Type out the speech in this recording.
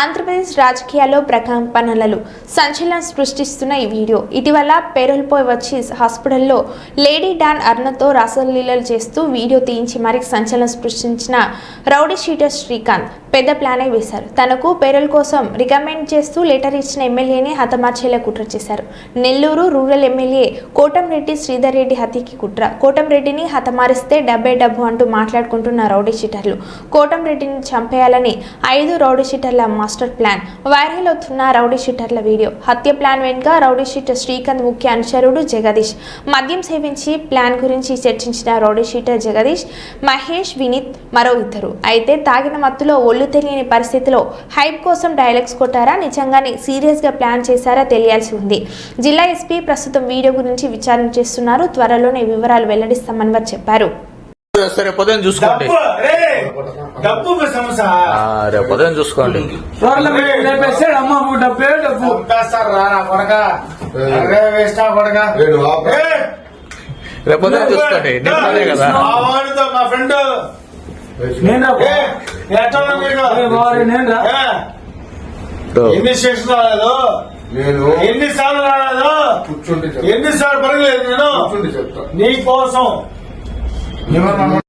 ఆంధ్రప్రదేశ్ రాజకీయాల్లో ప్రకంపనలు సంచలనం సృష్టిస్తున్న ఈ వీడియో. ఇటీవల పేరులపోయి వచ్చి హాస్పిటల్లో లేడీ డాన్ అర్ణతో రాసలీలలు చేస్తూ వీడియో తీయించి మరీ సంచలనం సృష్టించిన రౌడీ షీటర్ శ్రీకాంత్ పెద్ద ప్లానే వేశారు. తనకు పేరుల కోసం రికమెండ్ చేస్తూ లెటర్ ఇచ్చిన ఎమ్మెల్యేని హతమార్చేలా కుట్ర చేశారు. నెల్లూరు రూరల్ ఎమ్మెల్యే కోటంరెడ్డి శ్రీధర్ రెడ్డి హత్యకి కుట్ర. కోటంరెడ్డిని హతమారిస్తే డబ్బే డబ్బు అంటూ మాట్లాడుకుంటున్న రౌడీ షీటర్లు కోటంరెడ్డిని చంపేయాలని ఐదు రౌడీ షీటర్ల మాస్టర్ ప్లాన్ వైరల్ అవుతున్న రౌడీ షీటర్ల వీడియో. హత్య ప్లాన్ వెనుక రౌడీ షీటర్ శ్రీకాంత్ ముఖ్య అనుచరుడు జగదీష్. మద్యం సేవించి ప్లాన్ గురించి చర్చించిన రౌడీ షీటర్ జగదీష్ మహేష్ వినీత్ మరో ఇద్దరు. అయితే తాగిన మత్తులో ఒళ్ళు తెలియని పరిస్థితిలో హైప్ కోసం డైలాగ్స్ కొట్టారా? నిజంగానే సీరియస్గా ప్లాన్ చేశారా? తెలియాల్సి ఉంది. జిల్లా ఎస్పీ ప్రస్తుతం వీడియో గురించి విచారణ చేస్తున్నారు. త్వరలోనే వివరాలు వెల్లడిస్తామని వారు చెప్పారు. సరే పొద్దున చూసుకోండి డబ్బు రే డబ్బు మీ సమస్య. ఆ, రేపు ఉదయం చూసుకోండి. అమ్మ డబ్బే డబ్బు. చంపేస్తారు రా నా కొడక అరే వేస్ట్ నా కొడక ఏడు ఆపు. ఏ, రేపు ఉదయం చూసుకోండి. నేను అదే కదా. మా వాడితో మా ఫ్రెండ్. నేను. ఎన్ని స్టేషన్ రాలేదు? నేను ఎన్ని సార్లు రాలేదు? కూర్చుంటే. ఎన్ని సార్లు పడలేదు నేను? కూర్చుంటే చెప్తా. నీ కోసం.